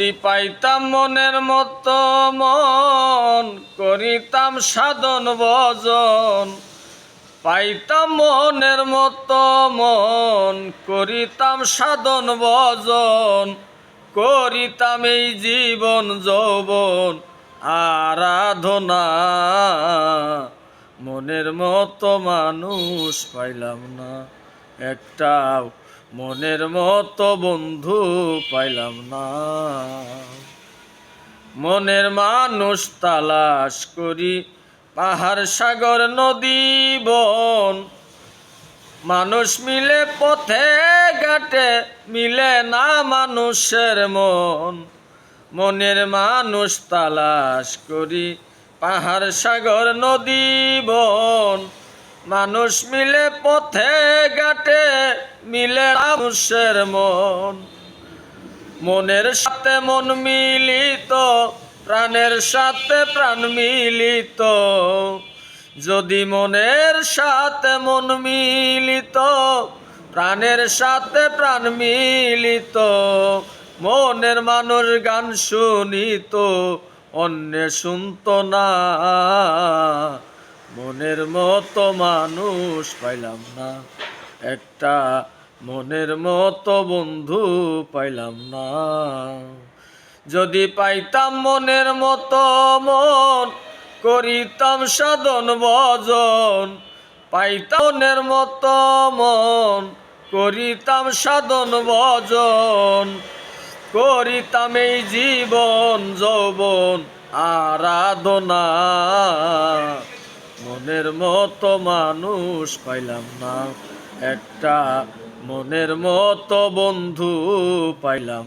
যদি পাইতাম মনের মতো মন, করিতাম সাধন ভজন। পাইতাম মনের মতো মন, করিতাম সাধন ভজন। করিতাম এই জীবন যৌবন, আরাধনা। মনের মতো মানুষ পাইলাম না, একটাও মনের মতো বন্ধু পাইলাম না। মনের মানুষ তালাশ করি, পাহাড় সাগর নদী বন। মানুষ মিলে পথে ঘাটে, মিলে না মানুষের মন। মনের মানুষ তালাশ করি, পাহাড় সাগর নদী বন। মানুষ মিলে পথে ঘাটে, মিলে মানুষের মন। মনের সাথে মন মিলিত, প্রাণের সাথে প্রাণ মিলিত। যদি মনের সাথে মন মিলিত, প্রাণের সাথে প্রাণ মিলিত, মনের মানুষ গান শুনিত, অন্য শুনত না। মনের মতো মানুষ পাইলাম না। একটা মনের মতো বন্ধু পাইলাম না। যদি পাইতাম মনের মতো মন, করিতাম সাধন ভজন। পাইতাম মনের মতো মন, করিতাম সাধন ভজন। করিতাম এই জীবন, যৌবন, আরাধনা। মনের মতো মানুষ পাইলাম না। একটা মনের মতো বন্ধু পাইলাম